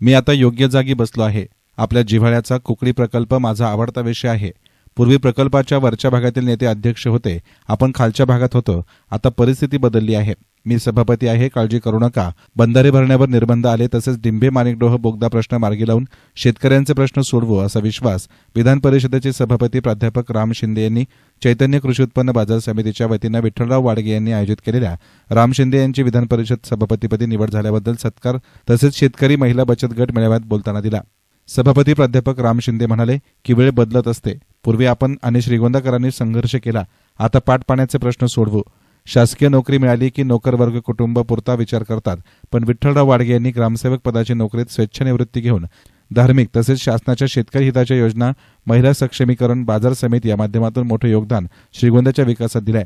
मी आता योग्य जागी बसलो आहे. आपल्या जिव्हाळ्याचा कुकडी प्रकल्प माझा आवडता विषय आहे. पूर्वी प्रकल्पाच्या वरच्या भागातील नेते अध्यक्ष होते. आपण खालच्या भागात होतो. आता परिस्थिती बदलली आहे. मी सभापती आहे काळजी करू नका. बंधारे भरण्यावर निर्बंध आले तसेच डिंभे माणिकडोह बोगदा प्रश्न मार्गी लावून शेतकऱ्यांचे प्रश्न सोडवू असा विश्वास विधान परिषदेचे सभापती प्राध्यापक राम शिंदे यांनी चैतन्य कृषी उत्पन्न बाजार समितीच्या वतीनं विठ्ठलराव वाडगे यांनी आयोजित केलेल्या राम शिंदे यांची विधान परिषद सभापतीपदी निवड झाल्याबद्दल सत्कार तसेच शेतकरी महिला बचत गट मेळाव्यात बोलताना दिला. सभापती प्राध्यापक राम शिंदे म्हणाले की वेळ बदलत असते. पूर्वी आपण आणि श्रीगोंदाकरांनी संघर्ष केला. आता पाटपाण्याचे प्रश्न सोडवू. शासकीय नोकरी मिळाली की नोकर वर्ग कुटुंब पुरता विचार करतात. पण विठ्ठलराव वाडगे यांनी ग्रामसेवक पदाची नोकरीत स्वेच्छानिवृत्ती घेऊन धार्मिक तसेच शासनाच्या शेतकरी हिताच्या योजना महिला सक्षमीकरण बाजार समिती या माध्यमातून मोठं योगदान श्रीगोंद्याच्या विकासात दिलंय.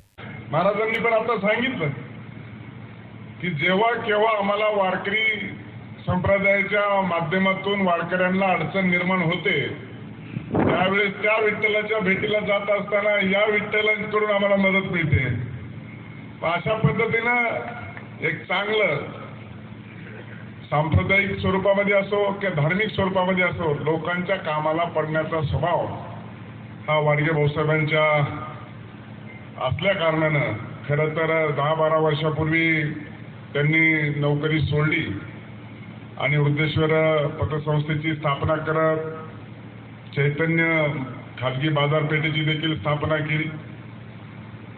महाराजांनी पण आता सांगितलं की जेव्हा केव्हा आम्हाला वारकरी संप्रदायाच्या माध्यमातून वारकऱ्यांना अडचण निर्माण होते त्यावेळेस त्या विठ्ठलाच्या भेटीला जात असताना या विठ्ठलांकडून आम्हाला मदत मिळते. अशा पद्धतीनं एक चांगलं सांप्रदायिक स्वरूपामध्ये असो किंवा धार्मिक स्वरूपामध्ये असो लोकांच्या कामाला पडण्याचा स्वभाव हा वाडगे भाऊसाहेबांच्या असल्या कारणानं. खरं तर दहा बारा वर्षापूर्वी त्यांनी नोकरी सोडली आणि वृद्धेश्वर पतसंस्थेची स्थापना करत चैतन्य खाजगी बाजारपेठेची देखील स्थापना केली.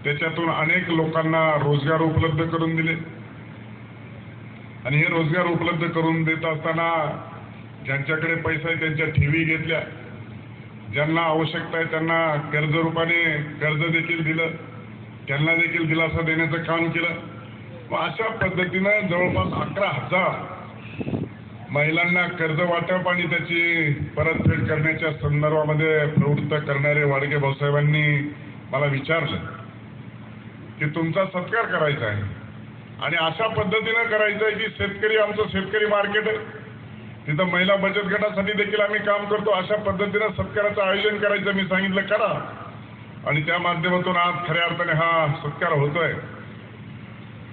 त्याच्यातून अनेक लोकांना रोजगार उपलब्ध करून दिले. आणि हे रोजगार उपलब्ध करून देत असताना ज्यांच्याकडे पैसा आहे त्यांच्या ठेवी घेतल्या. ज्यांना आवश्यकता आहे त्यांना कर्ज रूपाने कर्ज देखील दिलं. त्यांना देखील दिलासा देण्याचं काम केलं. व अशा पद्धतीनं जवळपास अकरा हजार महिलांना कर्ज वाटप आणि त्याची परतफेड करण्याच्या संदर्भामध्ये प्रवृत्त करणारे वाडगे भाऊसाहेबांनी मला विचारलं. की तुमचा सत्कार करायचा आहे. आणि अशा पद्धतीनं करायचं आहे की शेतकरी आमचं शेतकरी मार्केट आहे. तिथं महिला बचत गटासाठी देखील आम्ही काम करतो. अशा पद्धतीनं सत्काराचं आयोजन करायचं मी सांगितलं करा. आणि त्या माध्यमातून आज खऱ्या अर्थाने हा सत्कार होतोय.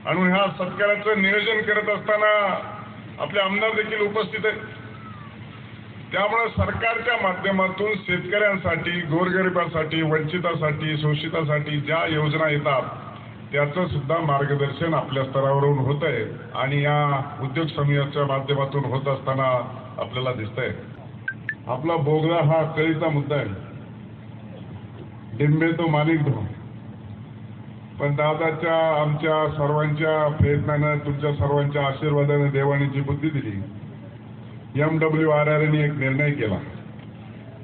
आणि ह्या सत्काराचं नियोजन करत असताना आपले आमदार देखील उपस्थित आहेत. त्यामुळे सरकारच्या माध्यमातून शेतकऱ्यांसाठी गोरगरिबासाठी वंचितासाठी शोषितासाठी ज्या योजना येतात त्याचं सुद्धा मार्गदर्शन आपल्या स्तरावरून होत आहे आणि या उद्योग समूहाच्या माध्यमातून होत असताना आपल्याला दिसतंय. आपला बोगदा हा कळीचा मुद्दा आहे. डिंबे तो मालिक धो. पण दादाच्या आमच्या सर्वांच्या प्रयत्नानं तुमच्या सर्वांच्या आशीर्वादाने देवाने जी बुद्धी दिली एम डब्ल्यू आर आर एक निर्णय केला.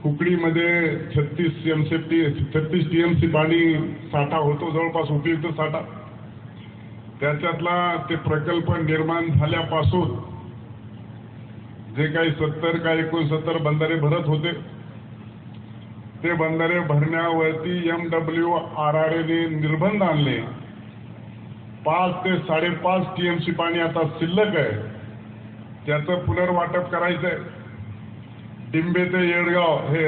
कुकडीमध्ये छत्तीस एमसेफ्टी छत्तीस टीएमसी पाणी साठा होतो जवळपास उपयुक्त साठा. त्याच्यातला ते प्रकल्प निर्माण झाल्यापासून जे काही सत्तर का एकोणसत्तर बंधारे भरत होते ते बंधारे भरण्यावरती एम डब्ल्यू आर आर एने निर्बंध आणले. पाच ते साडेपाच टीएमसी पाणी आता शिल्लक आहे. त्याचं पुनर्वाटप करायचं आहे टिंबे ते येडगाव हे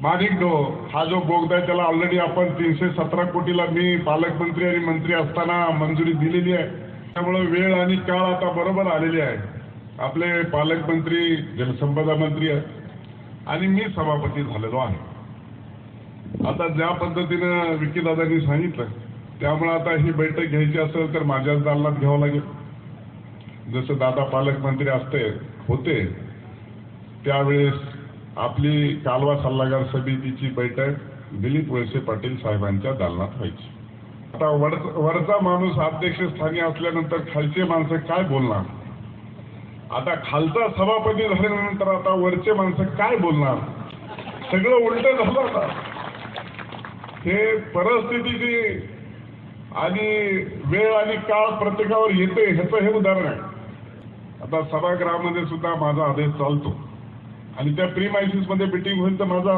माणिकडो हा जो बोगदा आहे त्याला ऑलरेडी आपण तीनशे सतरा कोटीला मी पालकमंत्री आणि मंत्री असताना मंजुरी दिलेली आहे. त्यामुळे वेळ आणि काळ आता बरोबर आलेली आहे. आपले पालकमंत्री जलसंपदा मंत्री आहे आणि मी सभापती झालेलो आहे. आता ज्या पद्धतीनं विकीदादांनी सांगितलं त्यामुळे आता ही बैठक घ्यायची असेल तर माझ्याच दालनात घ्यावं लागेल. जसं दादा पालकमंत्री असते होते त्यावेळेस आपली कालवा सल्लागार समितीची बैठक दिलीप वळसे पाटील साहेबांच्या दालनात व्हायची. आता वर वरचा माणूस अध्यक्षस्थानी असल्यानंतर खालचे माणसं काय बोलणार? आता खालचा सभापती झाल्यानंतर आता वरचे माणसं काय बोलणार? सगळं उलट झालं आता. हे परिस्थितीची आणि वेळ आणि काळ प्रत्येकावर येते ह्याचं हे उदाहरण आहे. आता सभागृहामध्ये सुद्धा माझा आदेश चालतो. आणि त्या प्री मध्ये मिटिंग होईल तर माझा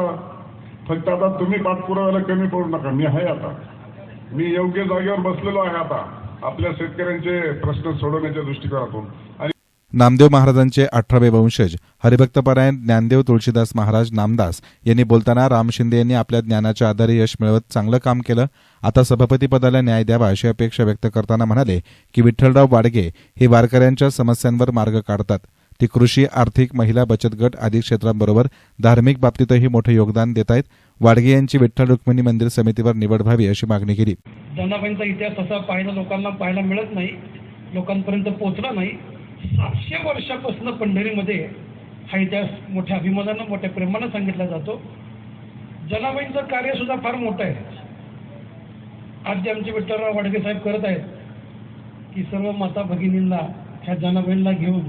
फक्त आता तुम्ही पाठपुराव्याला कमी पडू नका. मी आहे आता. मी योग्य जागेवर बसलेलो आहे आता. आपल्या शेतकऱ्यांचे प्रश्न सोडवण्याच्या दृष्टिकोनातून. आणि नामदेव महाराजांचे अठरावे वंशज हरिभक्तपरायण ज्ञानदेव तुळशीदास महाराज नामदास यांनी बोलताना राम शिंदे यांनी आपल्या ज्ञानाच्या आधारे यश मिळवत चांगलं काम केलं. आता सभापतीपदाला न्याय द्यावा अशी अपेक्षा व्यक्त करताना म्हणाले की विठ्ठलराव वाडगे हे वारकऱ्यांच्या समस्यांवर मार्ग काढतात. ती कृषी आर्थिक महिला बचत गट आदी क्षेत्रांबरोबर धार्मिक बाबतीतही मोठे योगदान देत आहेत वाडगे यांची विठ्ठल रुक्मिणी मंदिर समितीवर निवड व्हावी अशी मागणी केली. जनाबाईंचा इतिहास असा पाहायला लोकांना पाहायला मिळत नाही लोकांपर्यंत पोहोचला नाही. सातशे वर्षापासून पंढरीमध्ये हा इतिहास मोठ्या अभिमानानं मोठ्या प्रेमानं सांगितला जातो. जनाबाईंचं कार्य सुद्धा फार मोठं आहे. आज जे आमचे विठ्ठलराव वाडगे साहेब करत आहेत की सर्व माता भगिनींना ह्या जनाबाईंना घेऊन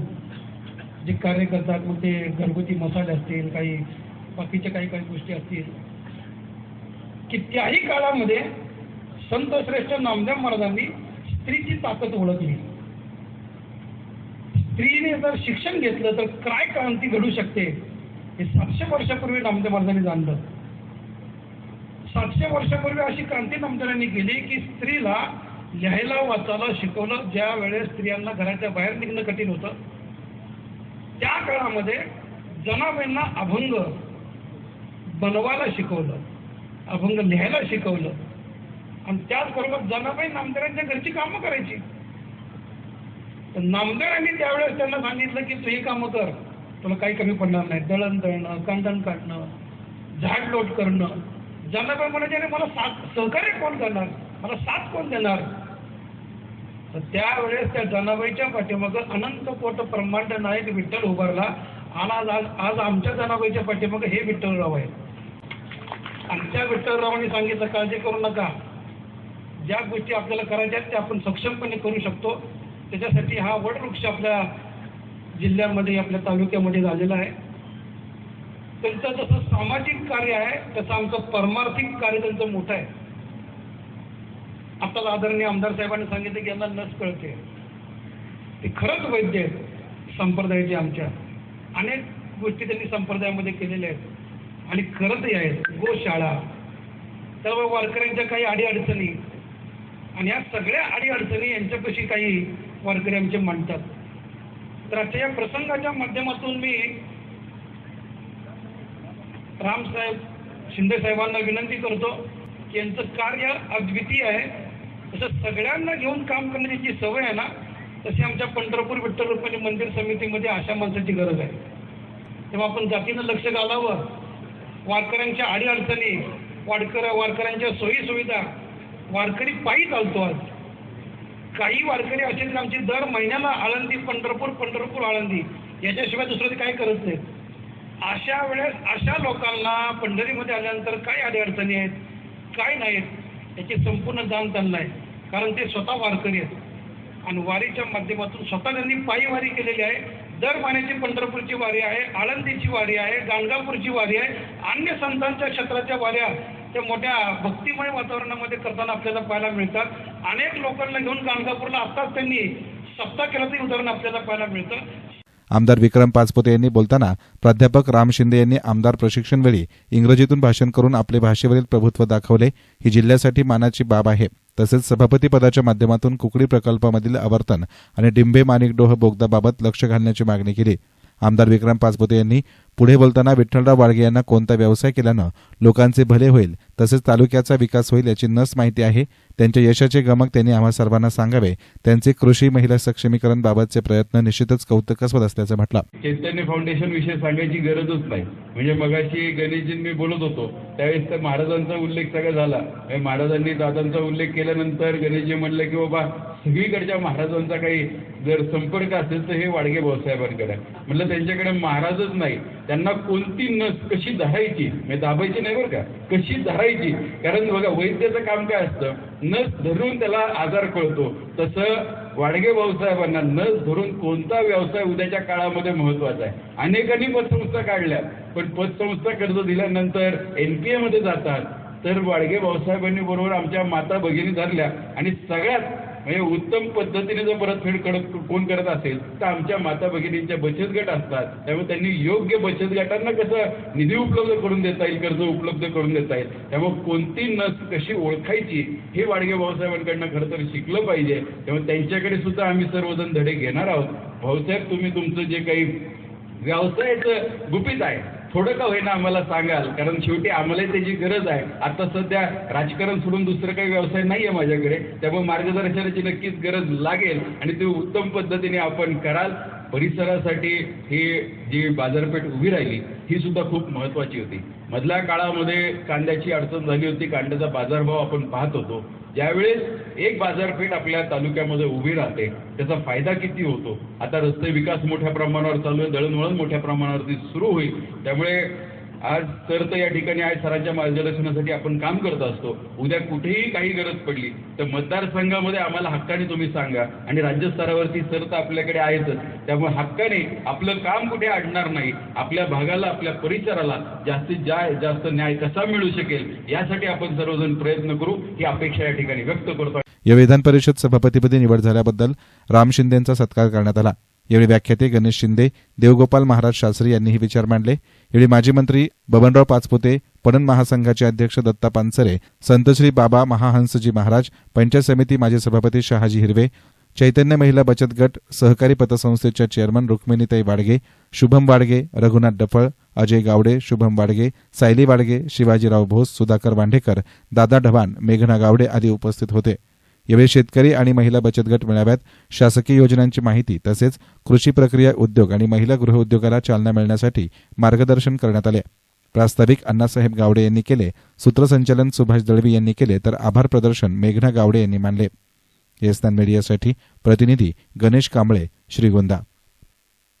जे कार्य करतात मग ते घरगुती मसाले असतील काही बाकीच्या काही काही गोष्टी असतील. कित्याही काळामध्ये संत श्रेष्ठ नामदेव महाराजांनी स्त्रीची ताकद ओळखली. स्त्रीने जर शिक्षण घेतलं तर काय क्रांती घडू शकते हे सातशे वर्षापूर्वी नामदेव महाराजांनी जाणलं. सातशे वर्षापूर्वी अशी क्रांती नामदेवांनी केली की स्त्रीला लिहायला वाचायला शिकवलं. ज्या वेळेस स्त्रियांना घराच्या बाहेर निघणं कठीण होतं त्या काळामध्ये जनाबाईंना अभंग बनवायला शिकवलं अभंग लिहायला शिकवलं. आणि त्याचबरोबर जनाबाई नामदारांच्या घरची कामं करायची. तर त्यावेळेस त्यांना सांगितलं की तू ही कामं कर तुला काही कमी पडणार नाही. दळण दळणं कांडण काढणं झाड लोट करणं. जनाबाई म्हणायचे मला साथ सहकार्य कोण करणार? मला साथ कोण देणार? तर त्यावेळेस त्या जनाबाईच्या पाठीमागं अनंत कोट ब्रह्मांड नायक विठ्ठल उभारला. आणि आज आज आज आमच्या जनाबाईच्या पाठीमागं हे विठ्ठलराव आहे आमच्या विठ्ठलरावांनी सांगितलं काळजी करू नका. ज्या गोष्टी आपल्याला करायच्या आहेत त्या आपण सक्षमपणे करू शकतो. त्याच्यासाठी हा वटवृक्ष आपल्या जिल्ह्यामध्ये आपल्या तालुक्यामध्ये झालेला आहे. त्यांचं जसं सामाजिक कार्य आहे तसं आमचं परमार्थिक कार्य त्यांचं मोठं आहे. आता आदरणीय आमदार साहेबांनी सांगितलं की यांना नस कळते. ते खरंच वैद्य आहेत संप्रदायाचे आमच्या. अनेक गोष्टी त्यांनी संप्रदायामध्ये केलेल्या आहेत. आणि करतही आहेत. गोशाळा त्यामुळे वारकऱ्यांच्या काही अडीअडचणी. आणि या सगळ्या अडीअडचणी यांच्यापाशी काही वारकरी आमचे मांडतात तर आजच्या या प्रसंगाच्या माध्यमातून मी रामसाहेब शिंदे साहेबांना विनंती करतो की यांचं कार्य अद्वितीय आहे. तसं सगळ्यांना घेऊन काम करण्याची जी सवय आहे ना तशी आमच्या पंढरपूर विठ्ठल रुक्मिणी मंदिर समितीमध्ये अशा माणसाची गरज आहे. तेव्हा आपण जातीनं लक्ष घालावं. वारकऱ्यांच्या अडीअडचणी वाडकर वारकऱ्यांच्या सोयी सुविधा वारकरी पायी चालतो आज. काही वारकरी असे आहेत आमची दर महिन्याला आळंदी पंढरपूर पंढरपूर आळंदी याच्याशिवाय दुसरं ते काय करत नाहीत. अशा वेळेस अशा लोकांना पंढरीमध्ये आल्यानंतर काय अडीअडचणी आहेत काय नाहीत याची संपूर्ण जाण त्यांना आहे कारण ते स्वतः वारकरी आहेत. आणि वारीच्या माध्यमातून स्वतः त्यांनी पायी वारी केलेली आहे. दर महिन्याची पंढरपूरची वारी आहे आळंदीची वारी आहे गाणगापूरची वारी आहे. अन्य संतांच्या क्षेत्राच्या वाऱ्या त्या मोठ्या भक्तिमय वातावरणामध्ये करताना आपल्याला पाहायला मिळतात. अनेक लोकांना घेऊन गाणगापूरला आत्ताच त्यांनी सप्ताह केल्याचं उदाहरण आपल्याला पाहायला मिळतं. आमदार विक्रम पाचपुते यांनी बोलताना प्राध्यापक राम शिंदे यांनी आमदार प्रशिक्षणवेळी इंग्रजीतून भाषण करून आपले भाषेवरील प्रभुत्व दाखवले. ही जिल्ह्यासाठी मानाची बाब आहे. तसेच सभापती पदाच्या माध्यमातून कुकडी प्रकल्पामधील आवर्तन आणि डिंबे माणिकडोह बोगदाबाबत लक्ष घालण्याची मागणी केली. आमदार विक्रम पाचपुते यांनी पुढे बोलताना विठ्ठलराव वाडगे यांना कोणता व्यवसाय केल्यानं लोकांचे भले होईल तसेच तालुक्याचा विकास होईल याची नस माहिती आहे त्यांच्या यशाचे गमक त्यांनी आम्हा सर्वांना सांगावे त्यांचे कृषी महिला सक्षमीकरण बाबतचे प्रयत्न निश्चितच कौतुकास्पद असल्याचं म्हटलं. चैतन्य फाउंडेशन विषय सांगायची गरजच नाही. म्हणजे मगाशी गणेशजी मी बोलत होतो त्यावेळेस तर महाराजांचा उल्लेख सगळा झाला. महाराजांनी दादांचा उल्लेख केल्यानंतर गणेशजी म्हणलं की बाबा सगळीकडच्या महाराजांचा काही जर संपर्क असेल तर हे वाडगे भाऊसाहेबांकडे. म्हटलं त्यांच्याकडे महाराजच नाही. त्यांना कोणती नस कशी धरायची? म्हणजे दाबायची नाही बरं का? कशी धरायची? कारण बघा वैद्याचं काम काय असतं? नस धरून त्याला आजार कळतो. तसं वाडगे भाऊसाहेबांना नस धरून कोणता व्यवसाय उद्याच्या काळामध्ये महत्त्वाचा आहे? अनेकांनी पतसंस्था काढल्या पण पतसंस्था कर्ज दिल्यानंतर एनपीए मध्ये जातात. तर वाडगे भाऊसाहेबांनी बरोबर आमच्या माता भगिनी धरल्या आणि सगळ्यात म्हणजे उत्तम पद्धतीने जर परतफेड करत कोण करत असेल तर आमच्या माता भगिनींच्या बचत गट असतात. त्यामुळे त्यांनी योग्य बचत गटांना कसं निधी उपलब्ध करून देता येईल कर्ज उपलब्ध करून देता येईल. त्यामुळे कोणती नस कशी ओळखायची हे वाडगे भाऊसाहेबांकडनं खरं तर शिकलं पाहिजे. त्यामुळे त्यांच्याकडे सुद्धा आम्ही सर्वजण धडे घेणार आहोत. भाऊसाहेब तुम्ही तुमचं जे काही व्यवसायाचं गुपित आहे थोडं का होईना आम्हाला सांगाल? कारण शेवटी आम्हाला त्याची गरज आहे. आता सध्या राजकारण सोडून दुसरं काही व्यवसाय नाही आहे माझ्याकडे. त्यामुळे मार्गदर्शनाची नक्कीच गरज लागेल आणि ते उत्तम पद्धतीने आपण कराल. परिसरासाठी ही जी बाजारपेठ उभी राहिली ही सुद्धा खूप महत्वाची होती. मधल्या काळामध्ये कांद्याची अडचण झाली होती. कांद्याचा बाजारभाव आपण पाहत होतो. ज्यावेळेस एक बाजारपेठ आपल्या तालुक्यामध्ये उभी राहते त्याचा फायदा किती होतो? आता रस्ते विकास मोठ्या प्रमाणावर चालू आहे दळणवळण मोठ्या प्रमाणावरती सुरू होईल. त्यामुळे आज सर तर या ठिकाणी आज सरांच्या मार्गदर्शनासाठी आपण काम करत असतो. उद्या कुठेही काही गरज पडली तर मतदारसंघामध्ये आम्हाला हक्काने तुम्ही सांगा. आणि राज्यस्तरावरती सर तर आपल्याकडे आहेतच. त्यामुळे हक्काने आपलं काम कुठे अडणार नाही. आपल्या भागाला आपल्या परिसराला जास्तीत जा जास्त न्याय कसा मिळू शकेल यासाठी आपण सर्वजण प्रयत्न करू ही अपेक्षा या ठिकाणी व्यक्त करतो. या विधान परिषद सभापतीपदी निवड झाल्याबद्दल राम शिंदेंचा सत्कार करण्यात आला. यावेळी व्याख्याते गणेश शिंदे देवगोपाल महाराज शास्त्री यांनी हे विचार मांडले. यावेळी माजी मंत्री बबनराव पाचपुते पणन महासंघाचे अध्यक्ष दत्ता पानसरे संतश्री बाबा महाहंसजी महाराज पंचायत समिती माजी सभापती शहाजी हिरवे चैतन्य महिला बचत गट सहकारी पतसंस्थेच्या चेअरमन रुक्मिणीताई वाडगे शुभम वाडगे रघुनाथ डफळ अजय गावडे शुभम वाडगे सायली वाडगे शिवाजीराव भोस सुधाकर वांढेकर दादा ढवाण मेघना गावडे आदी उपस्थित होते. यावेळी शेतकरी आणि महिला बचत गट मेळाव्यात शासकीय योजनांची माहिती तसेच कृषी प्रक्रिया उद्योग आणि महिला गृहउद्योगाला चालना मिळण्यासाठी मार्गदर्शन करण्यात आले. प्रास्ताविक अण्णासाहेब गावडे यांनी केले. सूत्रसंचालन सुभाष दळवी यांनी केले तर आभार प्रदर्शन मेघना गावडे यांनी मानले. येस्तान मीडियासाठी प्रतिनिधी गणेश कांबळे श्रीगोंदा.